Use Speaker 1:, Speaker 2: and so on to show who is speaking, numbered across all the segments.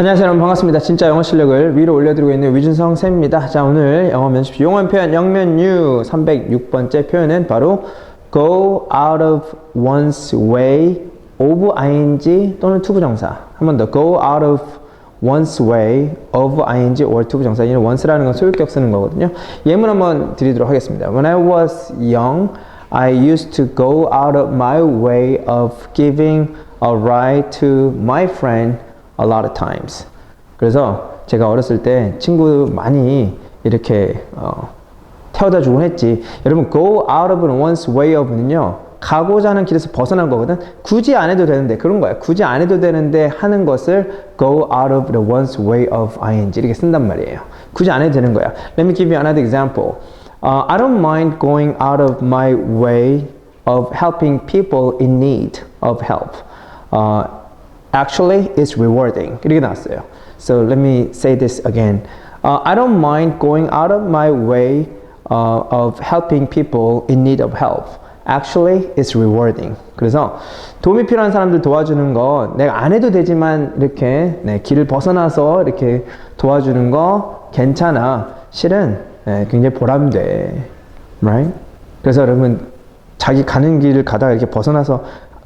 Speaker 1: 안녕하세요 여러분 반갑습니다. 진짜 영어 실력을 위로 올려드리고 있는 위준성 쌤입니다. 자 오늘 영어 면접 용어 표현 영면유 306번째 표현은 바로 go out of one's way of ing 또는 투부정사 한 번 더 go out of one's way of ing or 투부정사 이는 once라는 건 소유격 쓰는 거거든요. 예문 한번 드리도록 하겠습니다. When I was young, I used to go out of my way of giving a ride to my friend a lot of times. 그래서 제가 어렸을 때 친구 많이 이렇게 어, 태워다 주곤 했지. 여러분, go out of one's way of는요, 가고자 하는 길에서 벗어난 거거든. 굳이 안 해도 되는데, 그런 거야. 굳이 안 해도 되는데 하는 것을 go out of the one's way of ing 이렇게 쓴단 말이에요. 굳이 안 해도 되는 거야. Let me give you another example. Uh, I don't mind going out of my way of helping people in need of help. Uh, actually it's rewarding. 이렇게 나왔어요. So let me say this again. Uh, I don't mind going out of my way uh, of helping people in need of help. Actually it's rewarding. 그래서 도움이 필요한 사람들 도와주는 거 내가 안 해도 되지만 이렇게 네, 길을 벗어나서 이렇게 도와주는 거 괜찮아. 실은 네, 굉장히 보람돼. Right? 그래서 여러분 자기 가는 길을 가다가 이렇게 벗어나서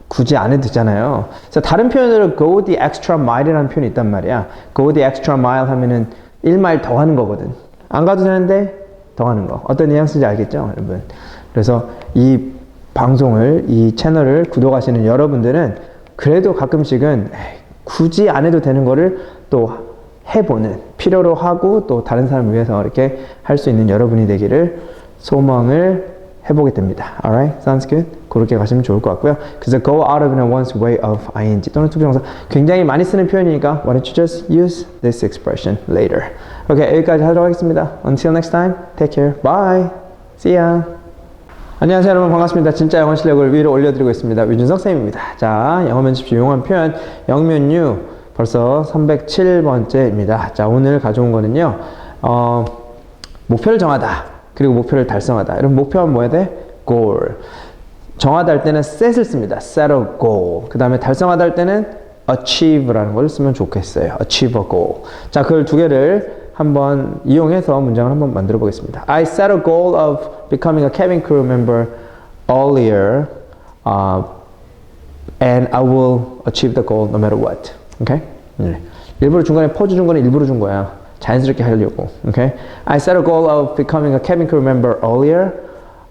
Speaker 1: 굳이 안 해도 되잖아요. 그래서 다른 표현으로 go the extra mile이라는 표현이 있단 말이야. go the extra mile 하면은 1마일 더 하는 거거든. 안 가도 되는데 더 하는 거. 어떤 뉘앙스인지 알겠죠, 여러분? 그래서 이 방송을, 이 채널을 구독하시는 여러분들은 그래도 가끔씩은 굳이 안 해도 되는 거를 또 해보는, 필요로 하고 또 다른 사람을 위해서 이렇게 할 수 있는 여러분이 되기를 소망을 해보게 됩니다. Alright? Sounds good? 그렇게 가시면 좋을 것 같고요. 그래서 go out of one's way of ing 또는 투부정사 굉장히 많이 쓰는 표현이니까 why don't you just use this expression later. 오케이, 여기까지 하도록 하겠습니다. Until next time, take care. Bye. See ya. 안녕하세요 여러분 반갑습니다. 진짜 영어 실력을 위로 올려드리고 있습니다. 위준석 쌤입니다. 자, 영어 면접 유용한 표현 영면유 벌써 307번째입니다. 자, 오늘 가져온 거는요. 어, 목표를 정하다. 그리고 목표를 달성하다. 이런 목표는 뭐야 돼? goal. 정하다 할 때는 set을 씁니다. set a goal. 그 다음에 달성하다 할 때는 achieve라는 걸 쓰면 좋겠어요. achieve a goal. 자, 그걸 두 개를 한번 이용해서 문장을 한번 만들어 보겠습니다. I set a goal of becoming a cabin crew member earlier uh, and I will achieve the goal no matter what. Okay? 네. 일부러 중간에 퍼주 준 거는 일부러 준 거야. 자연스럽게 하려고. Okay? I set a goal of becoming a cabin crew member earlier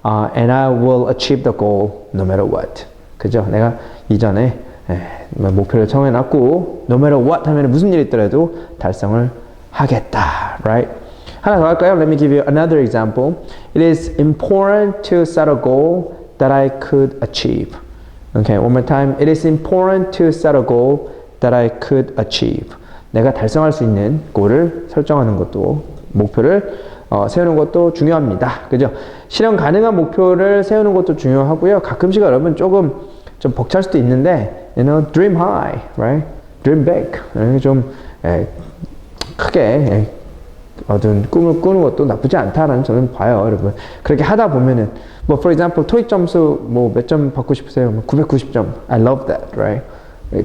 Speaker 1: uh, and I will achieve the goal no matter what. 그죠? 내가 이전에 에, 목표를 정해놨고 no matter what 하면 무슨 일이 있더라도 달성을 하겠다. Right? 하나 더 할까요? Let me give you another example. It is important to set a goal that I could achieve. Okay, one more time. It is important to set a goal that I could achieve. 내가 달성할 수 있는 골을 설정하는 것도 목표를 어, 세우는 것도 중요합니다. 그죠? 실현 가능한 목표를 세우는 것도 중요하고요. 가끔씩 여러분 조금 좀 벅찰 수도 있는데, you know, dream high, right? Dream big. 좀 에, 크게 에, 어떤 꿈을 꾸는 것도 나쁘지 않다라는 저는 봐요, 여러분. 그렇게 하다 보면은 뭐 for example 토익 점수 뭐 몇 점 받고 싶으세요? 뭐 990점. I love that, right?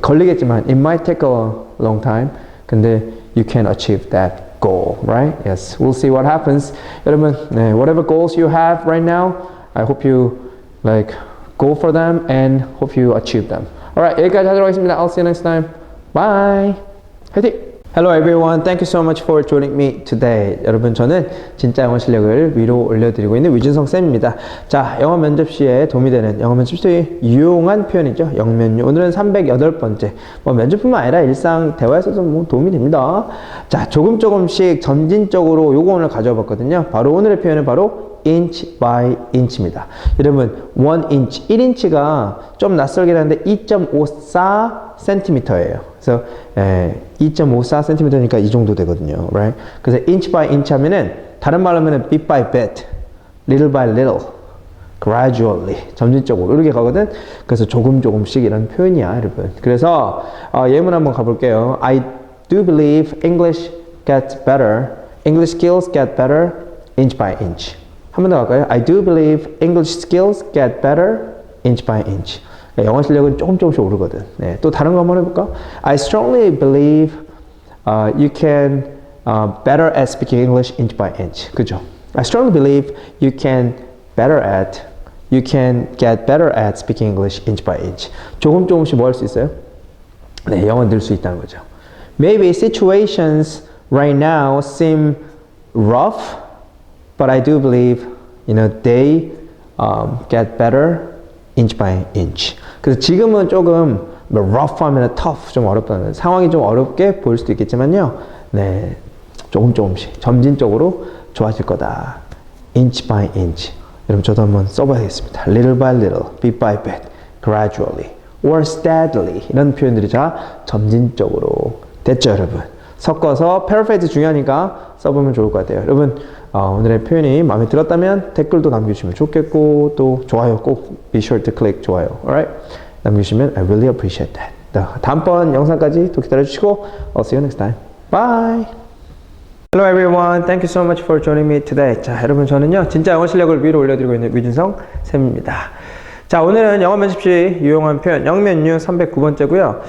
Speaker 1: 걸리겠지만 it might take a long time. 근데 you can achieve that goal, right? Yes. We'll see what happens. 여러분, 네, whatever goals you have right now, I hope you like go for them and hope you achieve them. Alright, 여기까지 하도록 하겠습니다. I'll see you next time. Bye. 화이팅! Hello everyone. Thank you so much for joining me today. 여러분 저는 진짜 영어 실력을 위로 올려드리고 있는 위준성 쌤입니다. 자, 영어 면접 시에 도움이 되는 영어 면접 시에 유용한 표현이죠. 영면유. 오늘은 308번째. 뭐 면접뿐만 아니라 일상 대화에서도 뭐 도움이 됩니다. 자, 조금 조금씩 점진적으로 요거 오늘 가져와 봤거든요. 바로 오늘의 표현은 바로 inch by inch입니다. 여러분, 1 inch, 1인치가 좀 낯설긴 한데 2.54cm예요. 그래서 에, 2.54cm니까 이 정도 되거든요. Right? 그래서 inch by inch 하면은 다른 말로 하면은 bit by bit, little by little, gradually, 점진적으로 이렇게 가거든. 그래서 조금 조금씩 이런 표현이야, 여러분. 그래서 어, 예문 한번 가볼게요. I do believe English gets better. English skills get better inch by inch. 한 번 더 갈까요? I do believe English skills get better inch by inch. 영어 실력은 조금 조금씩 오르거든. 네, 또 다른 거 한번 해볼까? I strongly believe uh, you can uh, better at speaking English inch by inch. 그죠? I strongly believe you can better at you can get better at speaking English inch by inch. 조금 조금씩 뭐 할 수 있어요? 네, 영어 늘 수 있다는 거죠. Maybe situations right now seem rough, but I do believe, you know, they um, get better inch by inch. 그래서 지금은 조금 뭐 rough하면 tough 좀 어렵다는 상황이 좀 어렵게 보일 수도 있겠지만요. 네, 조금 조금씩 점진적으로 좋아질 거다. inch by inch. 여러분 저도 한번 써봐야겠습니다. little by little, bit by bit, gradually, or steadily 이런 표현들이 자 점진적으로 됐죠 여러분? 섞어서 paraphrase 중요하니까 써보면 좋을 것 같아요. 여러분 어, 오늘의 표현이 마음에 들었다면 댓글도 남겨주시면 좋겠고 또 좋아요 꼭 be sure to click 좋아요. alright? 남겨주시면 I really appreciate that. 자, 다음번 영상까지 또 기다려주시고 I'll see you next time. Bye! Hello everyone. Thank you so much for joining me today. 자, 여러분 저는요. 진짜 영어 실력을 위로 올려드리고 있는 위준성 쌤입니다. 자, 오늘은 영어 면접 시 유용한 표현 영면유 309번째고요.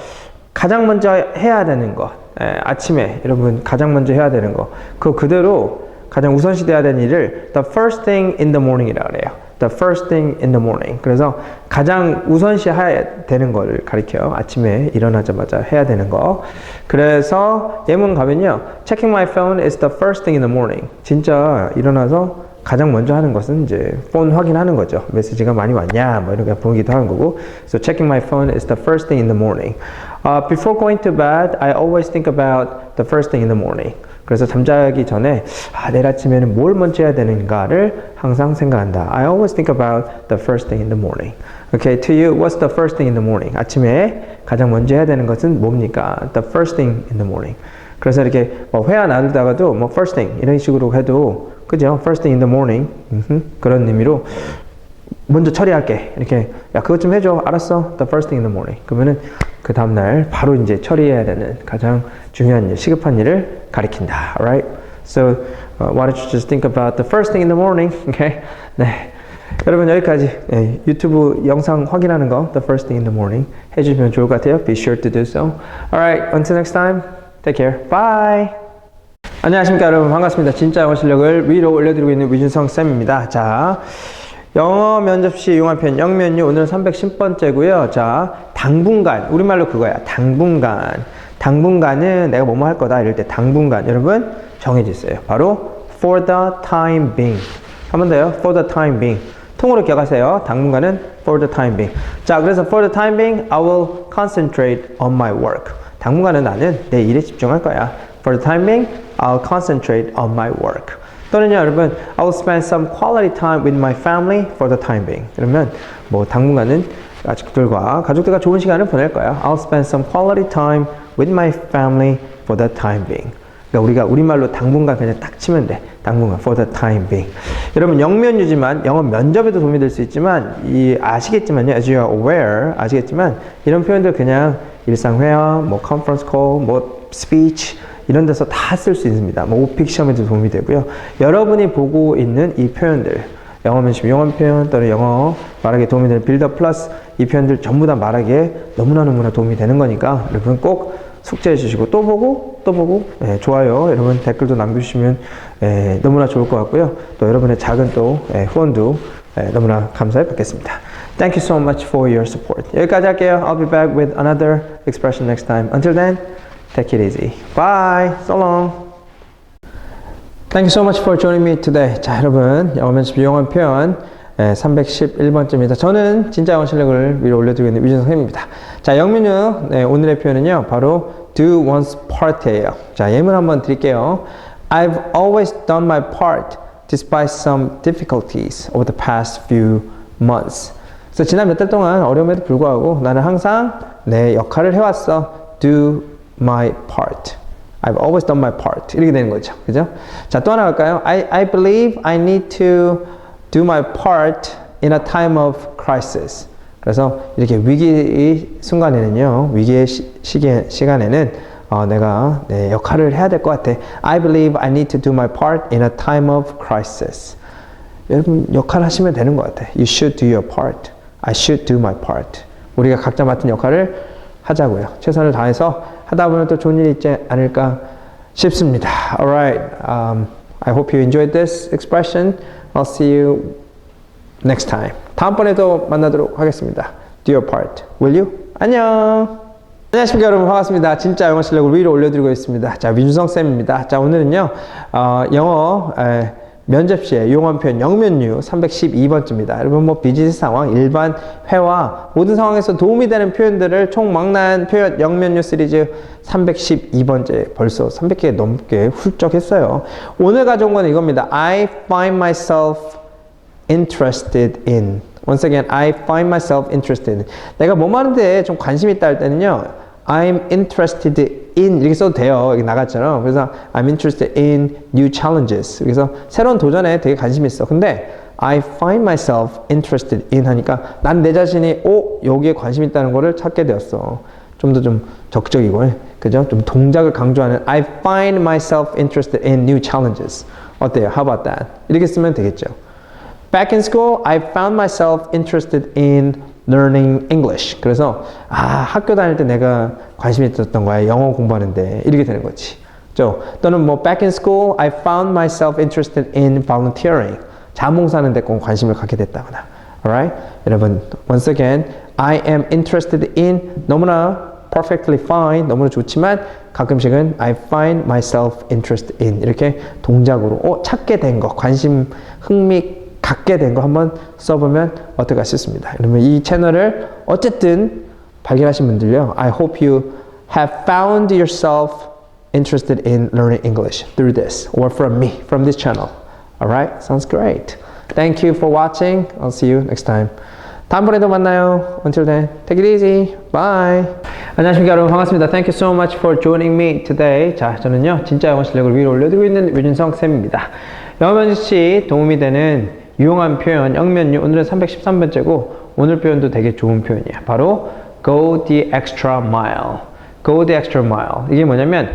Speaker 1: 가장 먼저 해야 되는 것. 예, 아침에 여러분 가장 먼저 해야 되는 거. 그거 그대로 가장 우선시 돼야 되는 일을 the first thing in the morning이라 그래요. The first thing in the morning. 그래서 가장 우선시 해야 되는 거를 가리켜요. 아침에 일어나자마자 해야 되는 거. 그래서 예문 가면요. Checking my phone is the first thing in the morning. 진짜 일어나서 가장 먼저 하는 것은 이제 폰 확인하는 거죠. 메시지가 많이 왔냐, 뭐 이런 거 보기도 하는 거고. So checking my phone is the first thing in the morning. Uh, before going to bed, I always think about the first thing in the morning. 그래서 잠자기 전에 아, 내일 아침에는 뭘 먼저 해야 되는가를 항상 생각한다. I always think about the first thing in the morning. Okay, to you, what's the first thing in the morning? 아침에 가장 먼저 해야 되는 것은 뭡니까? The first thing in the morning. 그래서 이렇게 뭐 회화 나누다가도 뭐 first thing 이런 식으로 해도 그죠? First thing in the morning 음흠, 그런 의미로 먼저 처리할게 이렇게 야 그것 좀 해줘 알았어 the first thing in the morning 그러면은 그 다음날 바로 이제 처리해야 되는 가장 중요한 일 시급한 일을 가리킨다 alright so uh, why don't you just think about the first thing in the morning okay 네 여러분 여기까지 네, 유튜브 영상 확인하는 거 the first thing in the morning 해주시면 좋을 것 같아요 be sure to do so alright until next time take care bye 안녕하십니까 여러분 반갑습니다 진짜 영어 실력을 위로 올려드리고 있는 위준성 쌤입니다 자 영어 면접 시 이용한 표현 영면유 오늘은 310번째고요 자 당분간 우리말로 그거야 당분간 당분간은 내가 뭐뭐 할 거다 이럴 때 당분간 여러분 정해져 있어요 바로 for the time being 한 번 더요 for the time being 통으로 기억하세요 당분간은 for the time being 자 그래서 for the time being I will concentrate on my work 당분간은 나는 내 일에 집중할 거야 for the time being I'll concentrate on my work 또는요 여러분 I will spend some quality time with my family for the time being 그러면 뭐 당분간은 가족들과 가족들과 좋은 시간을 보낼 거야 I'll spend some quality time with my family for the time being 그러니까 우리가 우리말로 당분간 그냥 딱 치면 돼 당분간 for the time being 여러분 영면 유지만 영어 면접에도 도움이 될 수 있지만 이 아시겠지만요 as you are aware 아시겠지만 이런 표현들 그냥 일상 회화 뭐 conference call 뭐 speech 이런 데서 다 쓸 수 있습니다. 뭐 오픽 시험에도 도움이 되고요. 여러분이 보고 있는 이 표현들, 영어 면접 영어 표현 또는 영어 말하기에 도움이 되는 빌더 플러스 이 표현들 전부 다 말하기에 너무나 너무나 도움이 되는 거니까 여러분 꼭 숙제해 주시고 또 보고 또 보고 예, 좋아요 여러분 댓글도 남겨주시면 예, 너무나 좋을 것 같고요. 또 여러분의 작은 또 예, 후원도 예, 너무나 감사해 뵙겠습니다. Thank you so much for your support. 여기까지 할게요. I'll be back with another expression next time. Until then. Take it easy. Bye. So long. Thank you so much for joining me today. 자, 여러분, 영어 면접 유용한 표현 예, 311번째입니다. 저는 진짜 영어 실력을 위로 올려드리고 있는 위준성입니다. 자, 영민유 네, 오늘의 표현은요, 바로 do one's part예요. 자, 예문 한번 드릴게요. I've always done my part despite some difficulties over the past few months. 그래서 지난 몇 달 동안 어려움에도 불구하고 나는 항상 내 역할을 해왔어. Do my part. I've always done my part. 이렇게 되는 거죠. 그죠? 자, 또 하나 갈까요? I, I believe I need to do my part in a time of crisis. 그래서 이렇게 위기 순간에는요, 위기의 시, 시기, 시간에는 어, 내가 내 역할을 해야 될 것 같아. I believe I need to do my part in a time of crisis. 여러분 역할 하시면 되는 것 같아. You should do your part. I should do my part. 우리가 각자 맡은 역할을 하자고요. 최선을 다해서 하다 보면 또 좋은 일이 있지 않을까 쉽습니다. Alright. Um, I hope you enjoyed this expression. I'll see you next time. 다음번에도 만나도록 하겠습니다. Do your part. Will you? 안녕. 안녕하십니까 여러분 반갑습니다. 진짜 영어 실력을 위로 올려드리고 있습니다. 자 민준성 쌤입니다. 자 오늘은요 어, 영어 에, 면접 시에 이용한 표현 영면류 312번째입니다. 여러분 뭐 비즈니스 상황, 일반 회화 모든 상황에서 도움이 되는 표현들을 총 망라한 표현 영면류 시리즈 312번째 벌써 300개 넘게 훌쩍 했어요. 오늘 가져온 건 이겁니다. I find myself interested in. Once again, I find myself interested. 내가 뭐 하는데 좀 관심 있다 할 때는요. I'm interested in 이렇게 써도 돼요. 여기 나갔잖아요. 그래서 I'm interested in new challenges. 그래서 새로운 도전에 되게 관심 있어. 근데 I find myself interested in 하니까 난 내 자신이 오 여기에 관심 있다는 거를 찾게 되었어. 좀더좀 적극적이고 그죠? 좀 동작을 강조하는 I find myself interested in new challenges. 어때요? How about that? 이렇게 쓰면 되겠죠. Back in school, I found myself interested in learning English. 그래서 아 학교 다닐 때 내가 관심이 있었던 거야 영어 공부하는데 이렇게 되는 거지. 죠 또는 뭐 back in school, I found myself interested in volunteering. 자몽사하는 데꼭 관심을 갖게 됐다거나. Alright, 여러분 once again, I am interested in 너무나 perfectly fine 너무나 좋지만 가끔씩은 I find myself interested in 이렇게 동작으로 어, 찾게 된 거, 관심, 흥미 갖게 된 거 한번 써보면 어떨까 싶습니다. 그러면 이 채널을 어쨌든 발견하신 분들요. I hope you have found yourself interested in learning English through this or from me, from this channel. Alright? Sounds great. Thank you for watching. I'll see you next time. 다음번에도 만나요. Until then, take it easy. Bye. 안녕하십니까 여러분 반갑습니다. Thank you so much for joining me today. 자, 저는요 진짜 영어 실력을 위로 올려드리고 있는 유진성 쌤입니다. 영어 면접시 도움이 되는 유용한 표현 영면류 오늘은 313번째고 오늘 표현도 되게 좋은 표현이야. 바로 go the extra mile. go the extra mile. 이게 뭐냐면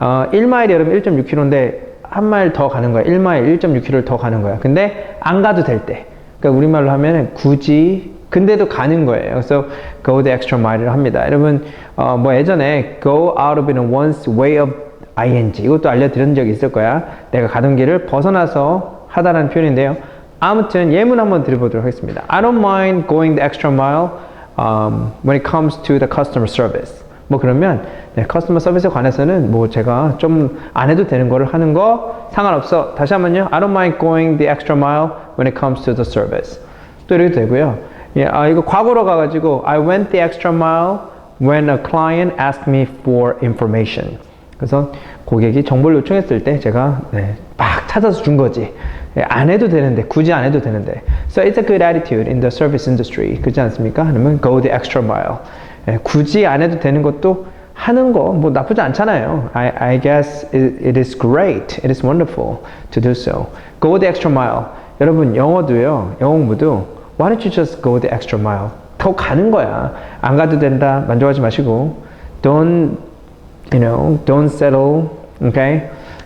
Speaker 1: 어, 1마일이 여러분 1.6km인데 한 마일 더 가는 거야. 1마일 1.6km를 더 가는 거야. 근데 안 가도 될 때. 그러니까 우리말로 하면 굳이 근데도 가는 거예요. 그래서 go the extra mile을 합니다. 여러분 어, 뭐 예전에 go out of in one's way of ing 이것도 알려드린 적이 있을 거야. 내가 가던 길을 벗어나서 하다라는 표현인데요. 아무튼 예문 한번 드려보도록 하겠습니다. I don't mind going the extra mile um, when it comes to the customer service. 뭐 그러면 네, 커스터머 서비스에 관해서는 뭐 제가 좀 안 해도 되는 거를 하는 거 상관없어. 다시 한번요. I don't mind going the extra mile when it comes to the service. 또 이렇게 되고요. 예, 아 이거 과거로 가가지고 I went the extra mile when a client asked me for information. 그래서 고객이 정보를 요청했을 때 제가 네, 막 찾아서 준 거지. 예, 안 해도 되는데 굳이 안 해도 되는데. So it's a good attitude in the service industry. 그렇지 않습니까? 아니면 go the extra mile. 예, 굳이 안 해도 되는 것도 하는 거 뭐 나쁘지 않잖아요. I, I guess it, it is great. It is wonderful to do so. Go the extra mile. 여러분 영어도요. 영어 공부도 Why don't you just go the extra mile? 더 가는 거야. 안 가도 된다. 만족하지 마시고 don't you know don't settle. Okay?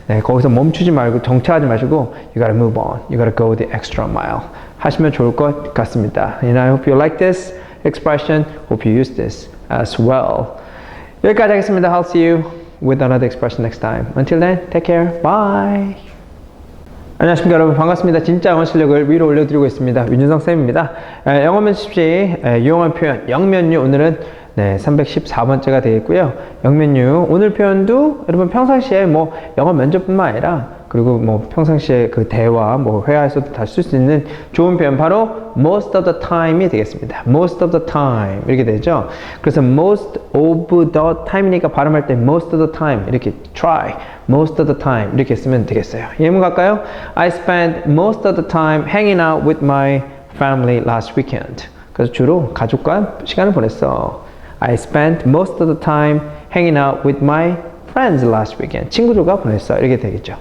Speaker 1: 네, 거기서 멈추지 말고 정차하지 마시고 you gotta move on. You gotta go the extra mile. 하시면 좋을 것 같습니다. And I hope you like this expression. Hope you use this as well. 여기까지 하겠습니다. I'll see you with another expression next time. Until then, take care. Bye. 안녕하십니까 여러분 반갑습니다. 진짜 영어 실력을 위로 올려드리고 있습니다. 윤준성 쌤입니다. 에, 영어 면접시 에, 유용한 표현 영면류 오늘은 네, 314번째가 되겠고요. 영면류 오늘 표현도 여러분 평상시에 뭐 영어 면접뿐만 아니라 그리고 뭐 평상시에 그 대화 뭐 회화에서도 다 쓸 수 있는 좋은 표현 바로 most of the time이 되겠습니다. most of the time 이렇게 되죠. 그래서 most of the time이니까 발음할 때 most of the time 이렇게 try most of the time 이렇게 쓰면 되겠어요. 예문 갈까요? I spent most of the time hanging out with my family last weekend. 그래서 주로 가족과 시간을 보냈어. I spent most of the time hanging out with my friends last weekend. 친구들과 보냈어. 이렇게 되겠죠.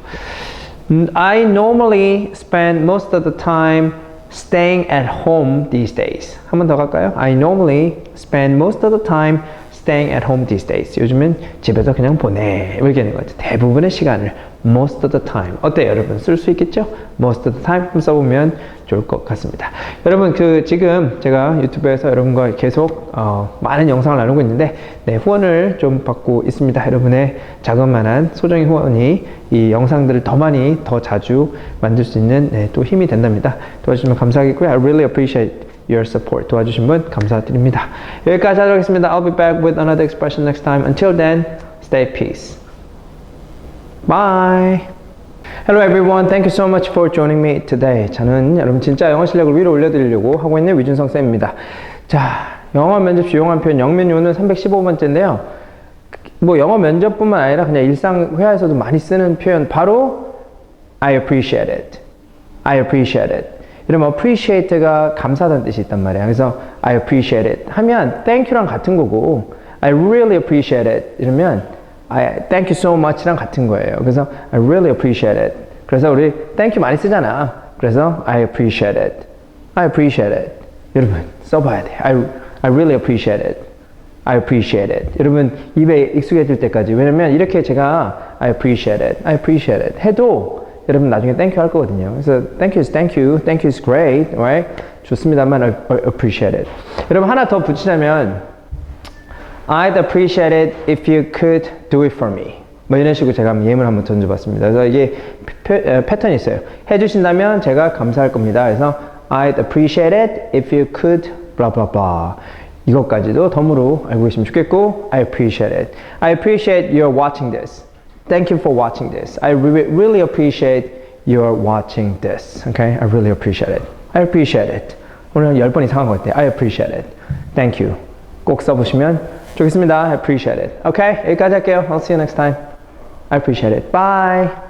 Speaker 1: I normally spend most of the time staying at home these days. 한 번 더 갈까요? I normally spend most of the time staying at home these days. 요즘은 집에서 그냥 보내. 이렇게 하는 거죠. 대부분의 시간을 most of the time. 어때요, 여러분? 쓸 수 있겠죠? most of the time 써보면 좋을 것 같습니다. 여러분, 그 지금 제가 유튜브에서 여러분과 계속 어, 많은 영상을 나누고 있는데 네, 후원을 좀 받고 있습니다. 여러분의 자그마한 소정의 후원이 이 영상들을 더 많이 더 자주 만들 수 있는 네, 또 힘이 된답니다. 도와주시면 감사하겠고요. I really appreciate your support. 도와주신 분 감사드립니다. 여기까지 하도록 하겠습니다. I'll be back with another expression next time. Until then, stay peace. Bye. Hello everyone. Thank you so much for joining me today. 저는 여러분 진짜 영어 실력을 위로 올려드리려고 하고 있는 위준성 쌤입니다. 자, 영어 면접 유용한 표현 영면요는 315번째인데요. 뭐 영어 면접뿐만 아니라 그냥 일상 회화에서도 많이 쓰는 표현 바로 I appreciate it. I appreciate it. 이러면 appreciate가 감사하다는 뜻이 있단 말이에요. 그래서 I appreciate it 하면 thank you랑 같은 거고 I really appreciate it 이러면 I thank you so much랑 같은 거예요. 그래서 I really appreciate it. 그래서 우리 thank you 많이 쓰잖아. 그래서 I appreciate it. I appreciate it. 여러분 써봐야 돼. I, I really appreciate it. I appreciate it. 여러분 입에 익숙해질 때까지 왜냐면 이렇게 제가 I appreciate it, I appreciate it 해도 여러분 나중에 you 할 거거든요. 그래서 thank you is thank you, thank you is great, right? 좋습니다만 appreciate it. 여러분 하나 더 붙이자면 I'd appreciate it if you could do it for me. 뭐 이런 식으로 제가 예문 한번 던져봤습니다. 그래서 이게 패턴이 있어요. 해주신다면 제가 감사할 겁니다. 그래서 I'd appreciate it if you could blah blah blah. 이것까지도 덤으로 알고 계시면 좋겠고 I appreciate it. I appreciate your watching this. Thank you for watching this. I re really appreciate your watching this. Okay? I really appreciate it. I appreciate it. 오늘 10번 이상 한것 같아요. I appreciate it. Thank you. 꼭 써보시면 좋겠습니다. I appreciate it. Okay? 여기까지 할게요. I'll see you next time. I appreciate it. Bye.